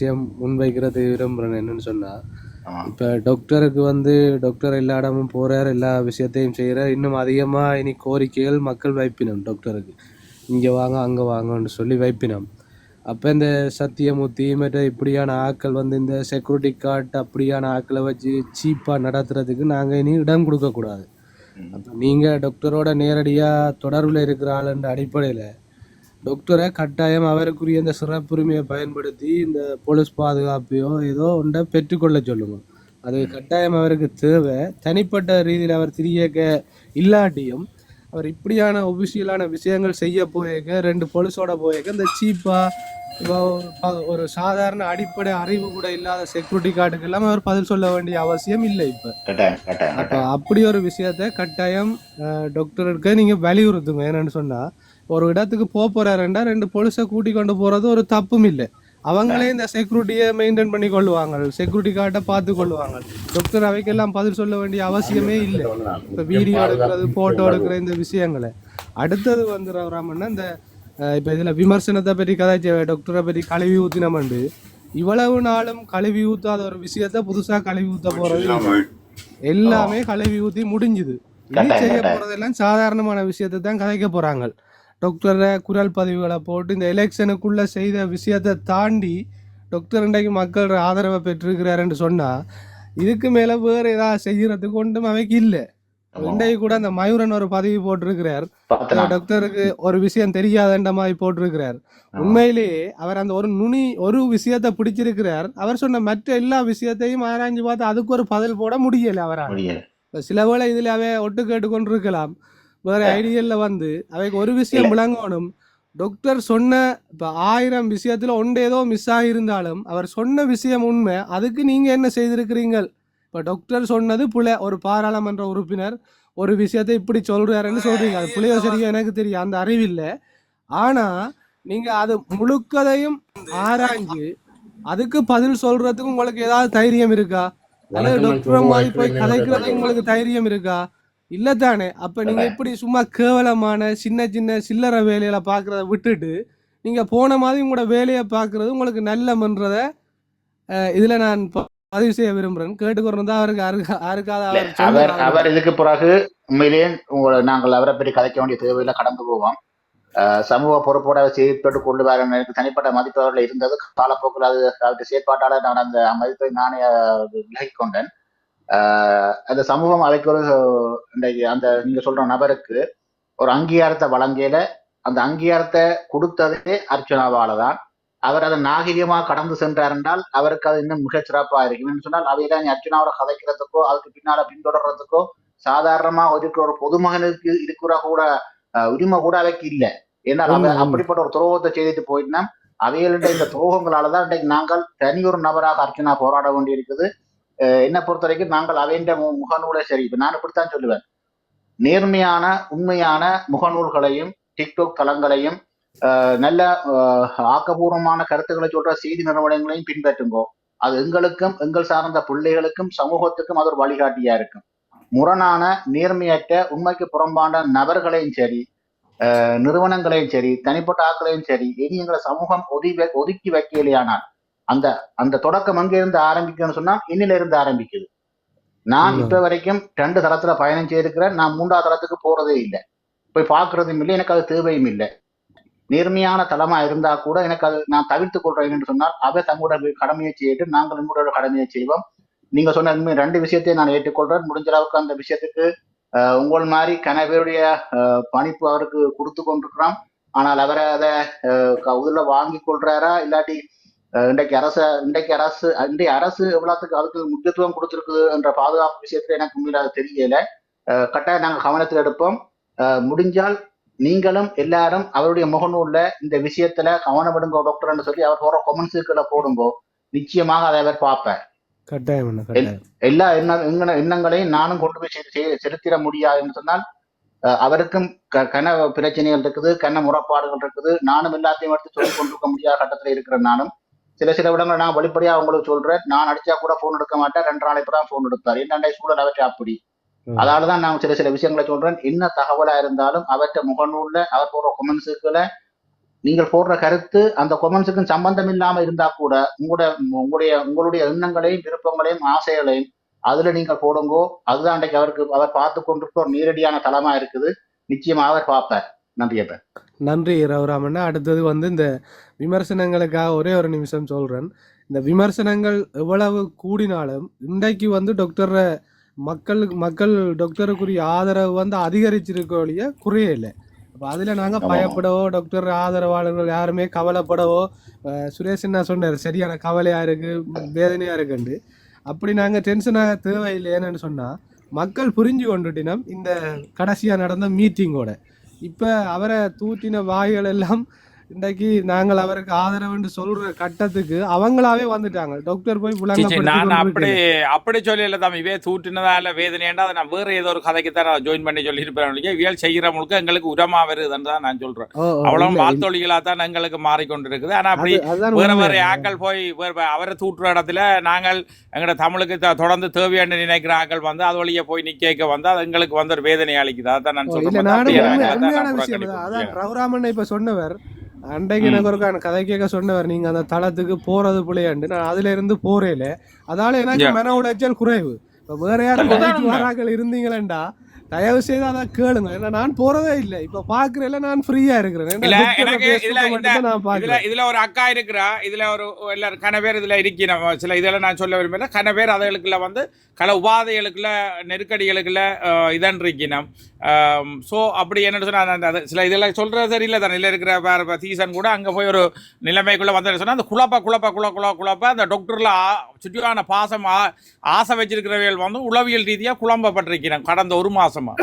விஷயம் முன்வைக்கிறது விரும்புகிறேன் என்னன்னு சொன்னால் இப்போ டாக்டருக்கு வந்து டாக்டர் எல்லா இடமும் போகிறார் எல்லா விஷயத்தையும் செய்கிறார் இன்னும் அதிகமாக இனி கோரிக்கைகள் மக்கள் வைப்பினம் டாக்டருக்கு இங்கே வாங்க அங்கே வாங்கன்னு சொல்லி வைப்பினம். அப்போ இந்த சத்தியமூர்த்தி மற்ற இப்படியான ஆட்கள் வந்து இந்த செக்யூரிட்டி கார்டு அப்படியான ஆட்களை வச்சு சீப்பாக நடத்துறதுக்கு நாங்கள் இனி இடம் கொடுக்கக்கூடாது. அப்போ நீங்கள் டாக்டரோட நேரடியாக தொடர்பில் இருக்கிற ஆளுன்ற அடிப்படையில் டாக்டரை கட்டாயம் அவருக்குரிய இந்த சிறப்புரிமையை பயன்படுத்தி இந்த போலீஸ் பாதுகாப்பையோ ஏதோ ஒன்றை பெற்றுக்கொள்ள சொல்லுங்க. அது கட்டாயம் அவருக்கு தேவை. தனிப்பட்ட ரீதியில் அவர் திரியக்க இல்லாட்டியும் அவர் இப்படியான ஒபிஷியலான விஷயங்கள் செய்ய போயிருக்க ரெண்டு போலீஸோட போயிருக்க இந்த சீப்பாக ஒரு சாதாரண அடிப்படை அறிவு கூட இல்லாத செக்யூரிட்டி கார்டுக்கு எல்லாம் அவர் பதில் சொல்ல வேண்டிய அவசியம் இல்லை இப்போ. அப்போ அப்படி ஒரு விஷயத்த கட்டாயம் டாக்டருக்கு நீங்கள் வலியுறுத்துங்க. என்னன்னு சொன்னால் ஒரு இடத்துக்கு போக போறாருண்டா ரெண்டு போலீஸை கூட்டி கொண்டு போகிறது ஒரு தப்பும் இல்லை. அவங்களே இந்த செக்யூரிட்டியை மெயின்டைன் பண்ணி கொள்ளுவாங்க. செக்யூரிட்டி கார்டை பார்த்து கொள்ளுவாங்க. டாக்டர் அவைக்கெல்லாம் பதில் சொல்ல வேண்டிய அவசியமே இல்லை. இப்போ வீடியோ எடுக்கிறது ஃபோட்டோ எடுக்கிற இந்த விஷயங்களை. அடுத்தது வந்து ராமண்ணா இந்த இப்போ இதில் விமர்சனத்தை பற்றி கதைச்ச டாக்டரை பற்றி கழுவி ஊற்றினமண்டு இவ்வளவு நாளும் கழுவி ஊத்தாத ஒரு விஷயத்த புதுசாக கழுவி ஊற்ற போகிறது எல்லாமே கழுவி ஊற்றி முடிஞ்சுது. செய்ய. போறதெல்லாம் சாதாரணமான விஷயத்தை தான் கதைக்க போறாங்க. டாக்டரை குரல் பதிவுகளை போட்டு இந்த எலெக்ஷனுக்குள்ள செய்த விஷயத்தை தாண்டி டாக்டர் இன்றைக்கு மக்கள் ஆதரவை பெற்றிருக்கிறாருன்னு சொன்னா இதுக்கு மேல வேற ஏதாவது செய்யறதுக்கு ஒன்றும் அவைக்கு இல்லை. இன்றைக்கு கூட அந்த மயூரன் ஒரு பதவி போட்டிருக்கிறார். டாக்டருக்கு ஒரு விஷயம் தெரியாதன்ற மாதிரி போட்டிருக்கிறார். உண்மையிலேயே அவர் அந்த ஒரு நுனி ஒரு விஷயத்தை பிடிச்சிருக்கிறார். அவர் சொன்ன மற்ற எல்லா விஷயத்தையும் ஆராய்ஞ்சு பார்த்து அதுக்கு ஒரு பதில் போட முடியல அவரால். சில வேளை இதில் அவை ஒட்டு கேட்டு கொண்டிருக்கலாம். வேற ஐடியல்ல வந்து அவைக்கு ஒரு விஷயம் விளங்கணும். டாக்டர் சொன்ன இப்போ ஆயிரம் விஷயத்துல ஒன்று ஏதோ மிஸ் ஆகியிருந்தாலும் அவர் சொன்ன விஷயம் உண்மை. அதுக்கு நீங்க என்ன செய்திருக்கிறீங்கள் இப்போ டாக்டர் சொன்னது புல ஒரு பாராளுமன்ற உறுப்பினர் ஒரு விஷயத்தை இப்படி சொல்றாருன்னு சொல்றீங்க. அது புளியோ சரியா எனக்கு தெரியும் அந்த அறிவில்லை ஆனா நீங்க அது முழுக்கதையும் ஆராய்ஞ்சு அதுக்கு பதில் சொல்றதுக்கு உங்களுக்கு ஏதாவது தைரியம் இருக்கா? அல்லது டாக்டர் மாதிரி போய் கதைக்கிறதுக்கு உங்களுக்கு தைரியம் இருக்கா? இல்ல தானே அப்ப நீங்க இப்படி சும்மா கேவலமான சின்ன சின்ன சில்லறை வேலையில பாக்குறத விட்டுட்டு நீங்க போன மாதிரி உங்களோட வேலையை பாக்குறது உங்களுக்கு நல்லமன்றத அஹ், இதுல நான் பதிவு செய்ய விரும்புறேன். கேட்டுக்கிறதா அவருக்கு யாருக்கு யாருக்காவது அவர் அவர் இதுக்கு பிறகு உண்மையிலேயே உங்களை நாங்கள் அவரை பற்றி கதைக்க வேண்டிய தேவையில்லை கடந்து போவோம். சமூக பொறுப்போட செயற்பட்டு கொண்டு வர எனக்கு தனிப்பட்ட மதிப்பு அவர்கள் இருந்தது. காலப்போக்கில் அது அவருடைய செயற்பாட்டாளர் நான் அந்த மதிப்பை நானே விலகிக் கொண்டேன். அந்த சமூகம் அதைக்கு ஒரு இன்றைக்கு அந்த நீங்க சொல்ற நபருக்கு ஒரு அங்கீகாரத்தை வழங்கியல அந்த அங்கீகாரத்தை கொடுத்ததே அர்ச்சனாவால தான். அவர் அதை நாகரிகமா கடந்து சென்றார் என்றால் அவருக்கு அது இன்னும் மிகச் சிறப்பா இருக்கும். என்று சொன்னால் அவைதான் அர்ச்சனாவோட கதைக்கிறதுக்கோ அதுக்கு பின்னால பின்தொடர்றதுக்கோ சாதாரணமா இருக்கிற ஒரு பொதுமகனுக்கு இருக்கிற கூட உரிமை கூட அவைக்கு இல்லை. ஏன்னா. அப்படிப்பட்ட ஒரு துரோகத்தை செய்துட்டு போயிட்டுனா அவைகளுடைய இந்த துரோகங்களால தான் இன்றைக்கு நாங்கள் தனியொரு நபராக அர்ச்சனா போராட வேண்டியிருக்குது. என்னை பொறுத்த வரைக்கும் நாங்கள் அவைண்ட மு- முகநூலை சரி. இப்போ நான் இப்படித்தான் சொல்லுவேன். நேர்மையான உண்மையான முகநூல்களையும் டிக்டாக் தளங்களையும் நல்ல ஆக்கப்பூர்வமான ஆக்கபூர்வமான கருத்துக்களை சொல்ற செய்தி நிறுவனங்களையும் பின்பற்றுங்கோ. அது எங்களுக்கும் எங்கள் சார்ந்த பிள்ளைகளுக்கும் சமூகத்துக்கும் அது ஒரு வழிகாட்டியா இருக்கும். முரணான நேர்மையற்ற உண்மைக்கு புறம்பான நபர்களையும் சரி நிறுவனங்களையும் சரி தனிப்பட்ட ஆட்களையும் சரி இனி எங்களை சமூகம் ஒதுக்கி ஒதுக்கி வைக்கலையானால் அந்த அந்த தொடக்கம் எங்க இருந்து ஆரம்பிக்கும்னு சொன்னா இன்னில இருந்து ஆரம்பிக்குது. நான். இப்ப வரைக்கும் ரெண்டு தளத்துல பயணம் செய்திருக்கிறேன். நான் மூன்றாவது தளத்துக்கு போறதே இல்லை. போய் பார்க்கறதும் இல்லை எனக்கு அது தேவையும் இல்லை. நேர்மையான தளமா இருந்தா கூட எனக்கு அது நான் தவிர்த்து கொள்றேன் என்று சொன்னால் அவை தங்களோட கடமையை செய்யிட்டு நாங்கள் எங்களோட கடமையை செய்வோம். நீங்க சொன்ன ரெண்டு விஷயத்தையும் நான் ஏற்றுக்கொள்றேன். முடிஞ்ச அளவுக்கு அந்த விஷயத்துக்கு உங்கள் மாதிரி கனவேருடைய அஹ், பணிப்பு அவருக்கு கொடுத்து கொண்டிருக்கிறோம். ஆனால் அவரை அதை உதில வாங்கி கொள்றாரா? இல்லாட்டி இன்றைக்கு அரசு இன்றைக்கு அரசு இன்றைய அரசு எவ்வளவுக்கு அதுக்கு முக்கியத்துவம் கொடுத்திருக்குது என்ற பாதுகாப்பு விஷயத்துல எனக்கு உண்மையில தெரியல. கட்டாயம் நாங்கள் கவனத்தில் எடுப்போம். முடிஞ்சால் நீங்களும் எல்லாரும் அவருடைய முகநூல்ல இந்த விஷயத்துல கவனப்படுங்க டாக்டர்னு சொல்லி அவர் போற கொமெண்ட்ஸுக்களை போடுங்கோ. நிச்சயமாக அதை அவர் பார்ப்பார். எல்லா எண்ண எண்ண- எண்ணங்களையும் நானும் கொண்டு போய் செலுத்திட முடியாதுன்னு சொன்னால் அவருக்கும் க- கன பிரச்சனைகள் இருக்குது கன முறைப்பாடுகள் இருக்குது. நானும் எல்லாத்தையும் எடுத்து சொல்லிக் கொண்டிருக்க முடியாத கட்டத்துல இருக்கிற நானும். சில சில விடங்கள் நான் வெளிப்படையா உங்களுக்கு சொல்றேன். நான் அடிச்சா கூட போன் எடுக்க மாட்டேன். ரெண்டு நாளைக்கு தான் போன் எடுத்தார். என்னண்டை சூழல் அவற்றை அப்படி. அதனாலதான் நான் சில சில விஷயங்களை சொல்றேன். என்ன தகவலா இருந்தாலும் அவற்றை முகநூல்ல அவர் போடுற கொமெண்ட்ஸுக்களை நீங்கள் போடுற கருத்து அந்த கொமெண்ட்ஸுக்கும் சம்பந்தம் இல்லாம இருந்தா கூட உங்களுடைய உங்களுடைய உங்களுடைய எண்ணங்களையும் விருப்பங்களையும் ஆசைகளையும் அதுல நீங்கள் போடுங்கோ. அதுதான் அன்றைக்கு அவருக்கு அவர் பார்த்து கொண்டிருக்க ஒரு நேரடியான தளமா இருக்குது. நிச்சயமா அவர் பார்ப்பார். நன்றி அப்ப நன்றி ரவுராமண்ணா அடுத்தது வந்து இந்த விமர்சனங்களுக்காக ஒரே ஒரு நிமிஷம் சொல்றேன். இந்த விமர்சனங்கள் எவ்வளவு கூடினாலும் இன்றைக்கு வந்து டாக்டர் மக்களுக்கு மக்கள் டாக்டருக்குரிய ஆதரவு வந்து அதிகரிச்சிருக்க ஒழிய குறைய இல்லை. அப்போ அதில் நாங்கள். பயப்படவோ டாக்டர் ஆதரவாளர்கள் யாருமே கவலைப்படவோ சுரேஷ் என்ன சொன்னார் சரியான கவலையாக இருக்கு வேதனையாக இருக்குண்டு அப்படி நாங்கள் டென்ஷனாக தேவையில்லைன்னு சொன்னால் மக்கள் புரிஞ்சு கொண்டுட்டினம் இந்த கடைசியாக நடந்த மீட்டிங்கோட இப்போ அவரை தூத்தின வாய்கள் எல்லாம் இன்றைக்கு நாங்கள் அவருக்கு ஆதரவுன்னு சொல்ற கட்டத்துக்கு அவங்களாவே வந்துட்டாங்க. டாக்டர் போய் நான் அப்படி. அப்படி சொல்லல தம்பி. இவே தூட்டினதால வேதனையாண்டா அதை நான் வேற ஏதோ ஒரு கதைக்கு தான் ஜாயின் பண்ணி சொல்லியிருப்பேன் இவியல் செய்கிற முழுக்க எங்களுக்கு உரமா வருதுன்னு தான் நான் சொல்றேன். அவ்வளவு வாழ்த்தொழிகளா தான் எங்களுக்கு மாறிக்கொண்டிருக்குது. ஆனா அப்படி வேற. வேற ஆக்கள் போய் வேற அவரை தூட்டுற இடத்துல நாங்கள் எங்கட தமிழுக்கு தொடர்ந்து தேவையான நினைக்கிற ஆக்கள் வந்து அது வழியே போய் நிக்க வந்து அது எங்களுக்கு வந்து ஒரு வேதனை அளிக்குது. அதான் நான் சொல்றேன் அதான் ரகுராமன் இப்ப சொன்னவர் அன்றைக்கு. எனக்கு ஒரு கதை கேட்க சொன்னவர் நீங்க அந்த தளத்துக்கு போறது பிள்ளையாண்டு நான் அதுல இருந்து போறேல அதால எனக்கு. மன உளைச்சல் குறைவு இப்ப வேற யாரும். வராக்கள் இருந்தீங்களேண்டா தயவு செய்து அதை கேளுங்க. ஏன்னா நான் போறதே இல்லை. இப்ப பாக்குறேல நான் ஃப்ரீயா இருக்கிறேன். இதுல இதுல ஒரு அக்கா இருக்கிறா. இதுல ஒரு எல்லாரும் கன பேர் இதுல இருக்கிறோம் சில இதெல்லாம் நான் சொல்ல விரும்பல. கன பேர் அதுகளுக்குள்ள வந்து கல உபாதைகளுக்குள்ள நெருக்கடிகளுக்குள்ள இதன் இருக்கணும் ஸோ அப்படி என்ன சொன்னா அந்த- சில இதெல்லாம் சொல்றது சரியில்லை தானே. இல்லை இருக்கிற வேற சீசன் கூட அங்க போய் ஒரு நிலைமைக்குள்ள வந்து சொன்னா அந்த குழப்ப குழப்ப குழ குழ குழப்ப அந்த டாக்டர்ல சுற்றியான பாசம் ஆ- ஆசை வச்சிருக்கிறவர்கள் வந்து உளவியல் ரீதியா குழம்பப்பட்டிருக்கிறோம் கடந்த ஒரு மாசமா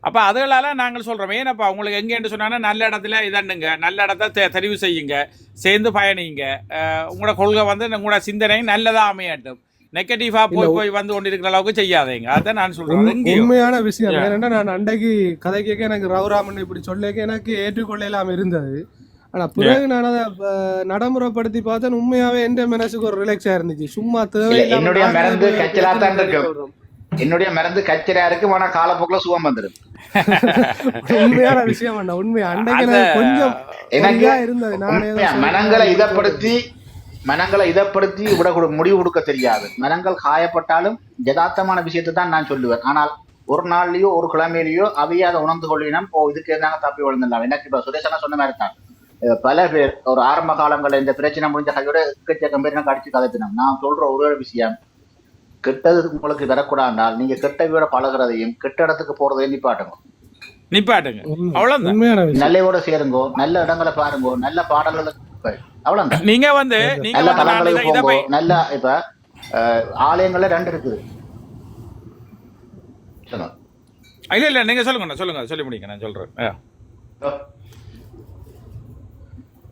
அப்ப அதுகளால நாங்கள் சொல்றோம் ஏனப்பா உங்களுக்கு எங்கேன்னு சொன்னா நல்ல இடத்துல இதண்ணுங்க நல்ல இடத்த தெ- தெரிவு செய்யுங்க. சேர்ந்து பயணிங்க. உங்களோட கொள்கை வந்து உங்களோட சிந்தனை நல்லதா அமையட்டும். நெகட்டிவா போய் போய் வந்து கொண்டிருக்கிற அளவுக்கு செய்யாதீங்க. அதான் நான் சொல்றேன். உண்மையான விஷயம். ஏன்னா நான் அன்றைக்கு கதை கேட்க எனக்கு ரவுராமன் இப்படி சொல்லிக்க எனக்கு ஏற்றுக்கொள்ள இல்லாம இருந்தது. ஆனா பிறகு நான் அதை நடைமுறைப்படுத்தி பார்த்தேன். உண்மையாவே எந்த மனசுக்கு ஒரு ரிலாக்ஸா இருந்துச்சு. சும்மா தேவையில்லாம என்னுடைய மருந்து மருந்து கச்சரா இருக்கு ஆனா காலப்போக்கில் சுகம் வந்துடும் உண்மையான விஷயம் அண்ணா உண்மை. கொஞ்சம் எனக்கு இருந்தது. சொல்லி- மனங்களை இதப்படுத்தி மனங்களை இதப்படுத்தி விட முடிவு கொடுக்க தெரியாது. மனங்கள் காயப்பட்டாலும் யதார்த்தமான விஷயத்தை தான் நான் சொல்லுவேன். ஆனால் ஒரு நாள்லயோ ஒரு கிழமையிலயோ அவையே அதை உணர்ந்து கொள்ளினம் ஓ இதுக்கு இருந்தாங்க தப்பி விழுந்துடலாம். எனக்கு இப்ப சுரேஷனா சொன்ன மாதிரி தான். பல பேர் ஒரு ஆரம்ப காலங்களில் இந்த பிரச்சனை முடிஞ்ச கையோட எக்கச்சக்கம் பேர் எனக்கு அடிச்சு கதைப்பினோம் நான் சொல்ற ஒரே விஷயம் கெட்டது உங்களுக்கு வரக்கூடாதால் நீங்க கெட்ட வீட பழகுறதையும் கெட்ட இடத்துக்கு போறதையும் நிப்பாட்டுங்க. நிப்பாட்டுங்க. அவ்வளவுதான். நல்லவோட சேருங்கோ நல்ல இடங்களை பாருங்கோ நல்ல பாடல்களுக்கு அவ்வளவுதான். நீங்க வந்து நீங்க நல்ல இதை போங்கோ நல்ல இப்ப ஆலயங்கள்ல ரெண்டு இருக்குது. இல்ல இல்ல நீங்க சொல்லுங்க சொல்லுங்க சொல்லி முடிங்க நான் சொல்றேன்.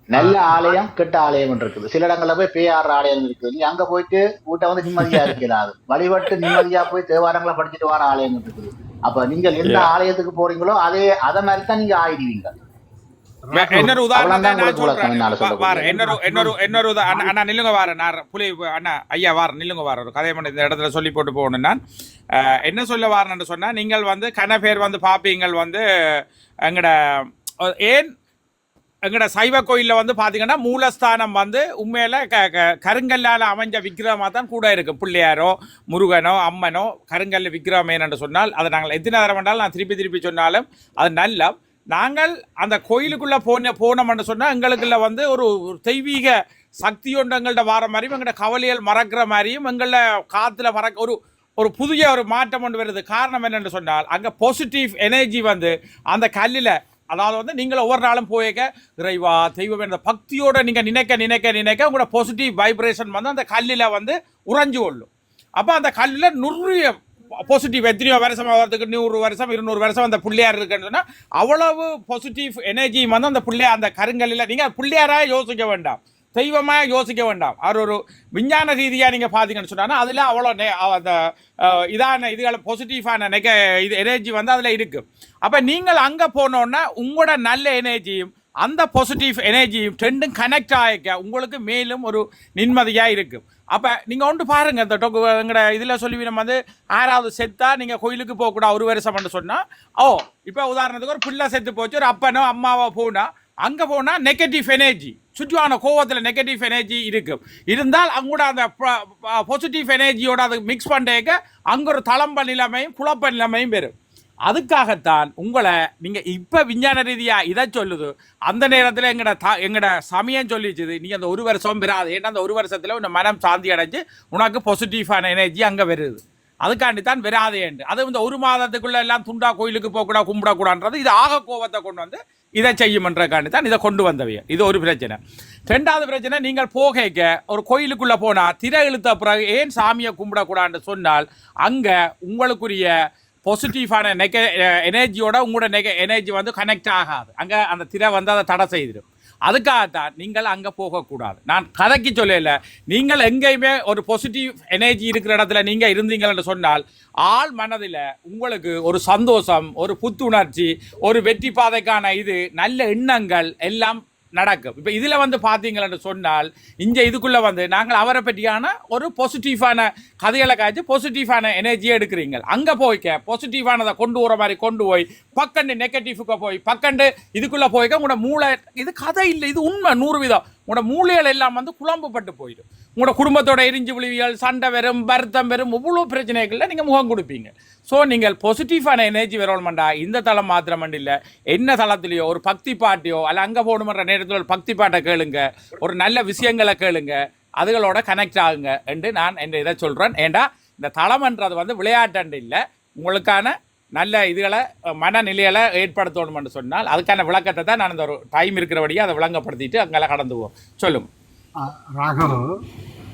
நல்ல ஆலயம் கெட்ட ஆலயம் இருக்குது. சில இடங்கள்ல போய் பேயாடுற ஆலயம் இருக்குது நீ அங்க போயிட்டு வீட்டை வந்து நிம்மதியா இருக்கிறாது. வழிபட்டு நிம்மதியா போய் தேவாரங்களை படிச்சுட்டு வர ஆலயம் இருக்குது. அப்ப நீங்கள் எந்த. ஆலயத்துக்கு போறீங்களோ அதே அத மாதிரி தான் நீங்க ஆயிடுவீங்க. இன்னொரு அண்ணா நில்லுங்க வார நான் புலி அண்ணா ஐயா வார நில்லுங்க வார ஒரு மட்டும் இந்த இடத்துல சொல்லி போட்டு போகணும் நான். அஹ், என்ன சொல்ல வாரேன்னு சொன்னா நீங்கள் வந்து கன பேர் வந்து பாப்பீங்கள் வந்து எங்கட ஏன் எங்கட சைவ கோயில்ல வந்து பார்த்தீங்கன்னா மூலஸ்தானம் வந்து உண்மையில் க க- கருங்கல்லால் அமைஞ்ச விக்கிரமா தான் கூட இருக்கு. பிள்ளையாரோ முருகனோ அம்மனோ கருங்கல் விக்கிரமே என்று சொன்னால் அதை நாங்கள் எத்தனை தரம் வந்தாலும் நான் திருப்பி திருப்பி சொன்னாலும் அது நல்ல. நாங்கள் அந்த கோயிலுக்குள்ளே போன போனோம்னு சொன்னால் எங்களுக்குள்ள வந்து ஒரு தெய்வீக சக்தி ஒன்று எங்கள்கிட்ட வர மாதிரியும் எங்கள்ட கவலைகள் மறக்கிற மாதிரியும் எங்கள காற்றுல மறக்க ஒரு ஒரு புதிய ஒரு மாற்றம் ஒன்று வருது. காரணம் என்னென்னு சொன்னால் அங்கே பாசிட்டிவ் எனர்ஜி வந்து அந்த கல்லில் அதாவது வந்து நீங்கள் ஒவ்வொரு நாளும் போயிருக்க இறைவா தெய்வம் என்ற பக்தியோடு நீங்கள் நினைக்க நினைக்க நினைக்க உங்களோட பாசிட்டிவ் வைப்ரேஷன் வந்து அந்த கல்லில் வந்து உறைஞ்சு கொள்ளும். அப்போ அந்த கல்லில் நிறைய பாசிட்டிவ் எத்தனையோ வருஷம் வரதுக்கு நூறு வருஷம் இருநூறு வருஷம் அந்த பிள்ளையார் இருக்குன்னு சொன்னால் அவ்வளவு பாசிட்டிவ் எனர்ஜி வந்து அந்த பிள்ளையார் அந்த கருங்கல்லில் நீங்கள் பிள்ளையாராக யோசிக்க வேண்டாம். தெய்வமாக யோசிக்க வேண்டாம். அவர் ஒரு விஞ்ஞான ரீதியாக நீங்கள் பார்த்தீங்கன்னு சொன்னாங்கன்னா அதில் அவ்வளோ நெ- அந்த இதான இதுகளை பாசிட்டிவான நெக இது எனர்ஜி வந்து அதில் இருக்கு. அப்போ நீங்கள் அங்கே போனோன்னா உங்களோட நல்ல எனர்ஜியும் அந்த பாசிட்டிவ் எனர்ஜியும் ரெண்டும் கனெக்ட் ஆகிக்க உங்களுக்கு மேலும் ஒரு நிம்மதியாக இருக்கும் அப்போ நீங்கள் ஒன்று பாருங்கள் இந்த டொக்கு எங்கட இதில் சொல்லி நம்ம வந்து ஆறாவது செத்தா நீங்கள் கோயிலுக்கு போகக்கூடாது ஒரு வருஷம்னு சொன்னால் ஓ இப்போ உதாரணத்துக்கு ஒரு பிள்ளை செத்து போச்சு ஒரு அப்பனோ அம்மாவோ போனால் அங்கே போனால் நெகட்டிவ் எனர்ஜி சுற்றுவான கோவத்தில் நெகட்டிவ் எனர்ஜி இருக்கும் இருந்தால் அங்கூட அந்த பாசிட்டிவ் எனர்ஜியோட அது மிக்ஸ் பண்ணுறதுக்கு அங்கே ஒரு தளம்ப நிலைமையும் குழப்ப நிலைமையும் வரும். அதுக்காகத்தான் உங்களை நீங்கள் இப்போ விஞ்ஞான ரீதியாக இதை சொல்லுது. அந்த நேரத்தில் எங்கட தா எங்கட சமயம் சொல்லிச்சுது. நீ அந்த ஒரு வருஷம் பெறாது ஏன்னா அந்த ஒரு வருஷத்தில் உன் மனம் சாந்தி அடைஞ்சு உனக்கு பாசிட்டிவான எனர்ஜி அங்கே வருது. அதுக்காண்டி தான் வராதேண்டு அது இந்த ஒரு மாதத்துக்குள்ள எல்லாம் துண்டா கோயிலுக்கு போகக்கூடாது கும்பிடக்கூடாதுன்றது இது ஆக கோவத்தை கொண்டு வந்து இதை செய்யுமன்றக்காண்டி தான் இதை கொண்டு வந்தவைய. இது ஒரு பிரச்சனை. ரெண்டாவது பிரச்சனை நீங்கள் போகைக்க ஒரு கோயிலுக்குள்ளே போனால் திரை இழுத்த பிறகு ஏன் சாமியை கும்பிடக்கூடாதுன்னு சொன்னால் அங்கே உங்களுக்குரிய பாசிட்டிவான நெக எனர்ஜியோட உங்களோட நெக எனர்ஜி வந்து கனெக்ட் ஆகாது. அங்கே அந்த திரை வந்து அதை தடை செய்திடும். அதுக்காகத்தான் நீங்கள் அங்கே போகக்கூடாது. நான் கதைக்கு சொல்லல. நீங்கள் எங்கேயுமே ஒரு பாசிட்டிவ் எனர்ஜி இருக்கிற இடத்துல நீங்கள் இருந்தீங்கன்னு சொன்னால் ஆள் மனதில் உங்களுக்கு ஒரு சந்தோஷம் ஒரு புத்துணர்ச்சி ஒரு வெற்றி பாதைக்கான இது நல்ல எண்ணங்கள் எல்லாம் நடக்கும். இப்போ இதில் வந்து பார்த்தீங்களன்னு சொன்னால் இங்கே இதுக்குள்ளே வந்து நாங்கள் அவரை பற்றியான ஒரு பாசிட்டிவான கதைகளை காய்ச்சி பாசிட்டிவான எனர்ஜியை எடுக்கிறீங்க அங்கே போய்க்க பாசிட்டிவானதை கொண்டு வர மாதிரி கொண்டு போய் பக்கண்டு நெகட்டிவுக்கு போய் பக்கண்டு இதுக்குள்ளே போய்க்க உங்களோட மூளை இது கதை இல்லை இது உண்மை நூறு விதம். உங்களோட மூளைகள் எல்லாம் வந்து குழம்புப்பட்டு போயிடும். உங்களோட குடும்பத்தோட எரிஞ்சு விழுவியல் சண்டை வரும் வருத்தம் வரும் இவ்வளோ பிரச்சனைகளில் நீங்கள் முகம் கொடுப்பீங்க. ஸோ நீங்கள் பாசிட்டிவான எனர்ஜி வரணுமெண்டா இந்த தளம் மாத்திரம் இல்லை. என்ன தளத்துலையோ ஒரு பக்தி பாட்டியோ அல்ல அங்கே போகணுன்ற நேரத்தில் ஒரு பக்தி பாட்டை கேளுங்க. ஒரு நல்ல விஷயங்களை கேளுங்க. அதுகளோட கனெக்ட் ஆகுங்க என்று நான் என்ற இதை சொல்கிறேன் ஏண்டா? இந்த தளம்ன்றது வந்து விளையாட்டு இல்லை. உங்களுக்கான நல்ல இதுகளை மனநிலைகளை ஏற்படுத்தணும்னு சொன்னால் அதுக்கான விளக்கத்தை தான் நான் இந்த ஒரு டைம் இருக்கிறபடியே அதை விளங்கப்படுத்திட்டு அங்கெல்லாம் கடந்துவோம். சொல்லுங்கள் சொல்லுங்க ராகவ்